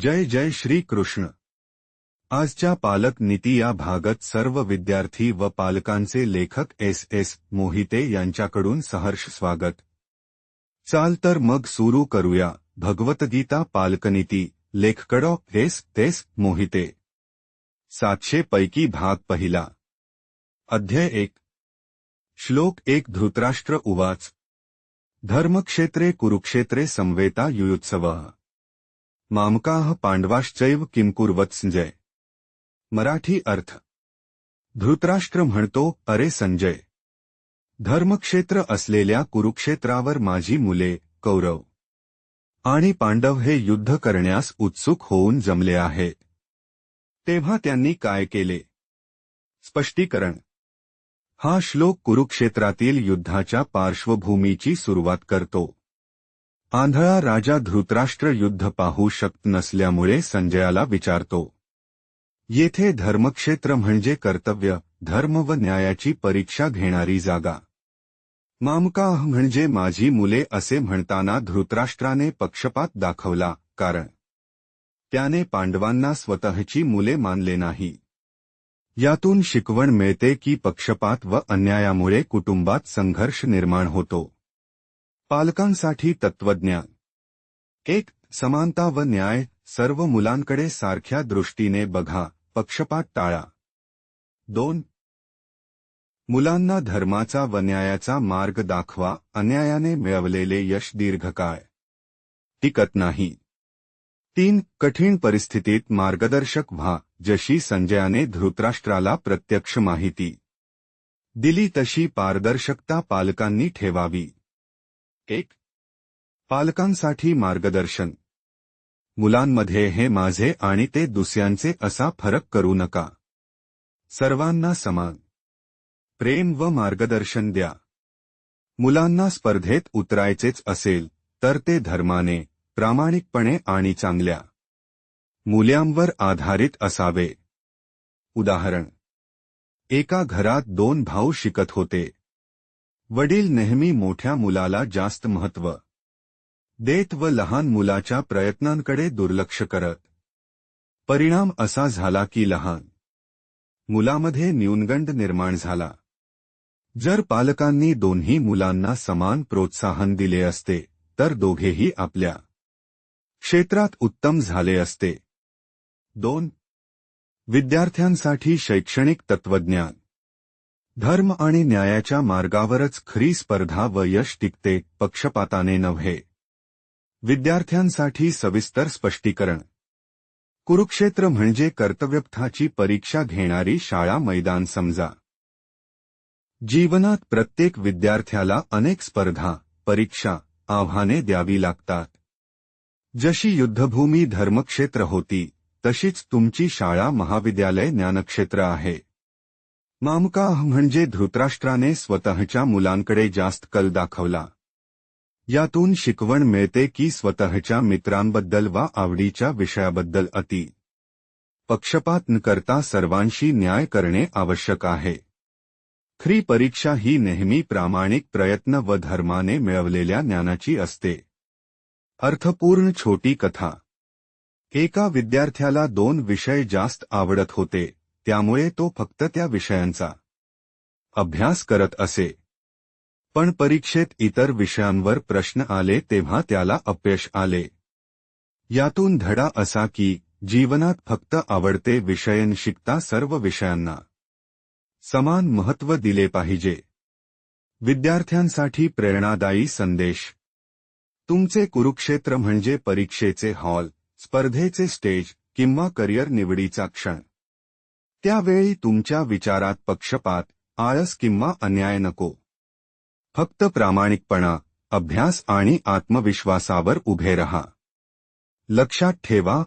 जय जय श्री कृष्ण. आजच्या पालक नीती या भागात सर्व विद्यार्थी व पालकांचे लेखक एस एस मोहिते यांच्याकडून सहर्ष स्वागत. चाल तर मग सुरू करूया भगवतगीता पालकनीती लेखकडॉ एस तेस मोहिते. सातशे पैकी भाग पहिला. अध्याय एक. श्लोक एक धृतराष्ट्र उवाच. धर्मक्षेत्रे कुरुक्षेत्रे संवेता युयुत्सव. मामकाह पांडवाश्चैव किमकुर्वत संजय। मराठी अर्थ। धृतराष्ट्र म्हणतो अरे संजय। धर्मक्षेत्र असलेल्या कुरुक्षेत्रावर माझी मुले कौरव। आणि पांडव हे युद्ध करण्यास उत्सुक होऊन जमले आहे। तेव्हा त्यांनी काय केले? स्पष्टीकरण। हा श्लोक कुरुक्षेत्रातील युद्धाच्या पार्श्वभूमीची सुरुवात करतो। आंधळा राजा धृतराष्ट्र युद्ध पाहू शकत नसल्यामुळे संजयाला विचारतो येथे धर्मक्षेत्र म्हणजे कर्तव्य धर्म व न्यायाची परीक्षा घेणारी जागा. मामका म्हणजे माझी मुले असे म्हणताना धृतराष्ट्राने पक्षपात दाखवला कारण त्याने पांडवांना स्वतःची मुले मानले नाही. यातून शिकवण मिळते की पक्षपात व अन्यायामुळे कुटुंबात संघर्ष निर्माण होतो. पालकांसाठी तत्वज्ञान एक, समानता व न्याय, सर्व मुलांकडे सारख्या दृष्टीने बघा, पक्षपात टाळा. दोन, मुलांना धर्माचा व न्यायाचा मार्ग दाखवा, अन्यायाने मिळवलेले यश दीर्घकाळ. टिकत नाही. तीन, कठीण परिस्थितीत मार्गदर्शक व्हा, जशी संजयाने धृतराष्ट्राला प्रत्यक्ष माहिती दिली तशी पारदर्शकता पालकांनी ठेवावी. एक पालकांसाठी मार्गदर्शन. मुलांमध्ये हे माझे आणि ते दुसऱ्यांचे असा फरक करू नका. सर्वांना समान. प्रेम व मार्गदर्शन द्या. मुलांना स्पर्धेत उतरायचेच असेल तर ते धर्माने प्रामाणिकपणे आणि चांगल्या मूल्यांवर आधारित असावे. उदाहरण. एका घरात दोन भाऊ शिकत होते. वडील नेहमी मोठ्या मुलाला जास्त महत्त्व देत व लहान मुलाच्या प्रयत्नांकडे दुर्लक्ष करत. परिणाम असा झाला की लहान मुलामध्ये न्यूनगंड निर्माण झाला. जर पालकांनी दोन्ही मुलांना समान प्रोत्साहन दिले असते तर दोघेही आपल्या क्षेत्रात उत्तम झाले असते. दोन विद्यार्थ्यांसाठी शैक्षणिक तत्वज्ञान धर्म आणि न्यायाच्या मार्गावरच खरी स्पर्धा व यश टिकते पक्षपाताने नव्हे. विद्यार्थ्यांसाठी सविस्तर स्पष्टीकरण. कुरुक्षेत्र म्हणजे कर्तव्यपथाची परीक्षा घेणारी शाळा मैदान समजा. जीवनात प्रत्येक विद्यार्थ्याला अनेक स्पर्धा परीक्षा आव्हाने द्यावी लागतात. जशी युद्धभूमी धर्मक्षेत्र होती तशीच तुमची शाळा महाविद्यालय ज्ञानक्षेत्र आहे. मामका म्हणजे धृतराष्ट्राने स्वतःच्या मुलांकडे जास्त कल दाखवला. यातून शिकवण मिळते की स्वतःच्या मित्रांबद्दल वा आवडीच्या विषयाबद्दल अति. पक्षपात न करता सर्वांशी न्याय करणे आवश्यक आहे. खरी परीक्षा ही नेहमी प्रामाणिक प्रयत्न व धर्माने मिळवलेल्या ज्ञानाची असते. अर्थपूर्ण छोटी कथा. एका विद्यार्थ्याला दोन विषय जास्त आवडत होते. त्यामुळे तो फक्त त्या विषयांचा अभ्यास करत असे. पण परीक्षेत इतर विषयांवर प्रश्न आले तेव्हा त्याला अपयश आले. यातून धडा असा की जीवनात फक्त आवडते विषयन शिकता सर्व विषयांना समान महत्त्व दिले पाहिजे. विद्यार्थ्यांसाठी प्रेरणादायी संदेश. तुमचे कुरुक्षेत्र म्हणजे परीक्षेचे हॉल स्पर्धेचे स्टेज किंवा करिअर निवडीचा क्षण. त्यावेळी तुमच्या विचारात पक्षपात आळस किंवा अन्याय नको. फक्त प्रामाणिकपणा अभ्यास आणि आत्मविश्वासावर उभे रहा. लक्षात ठेवा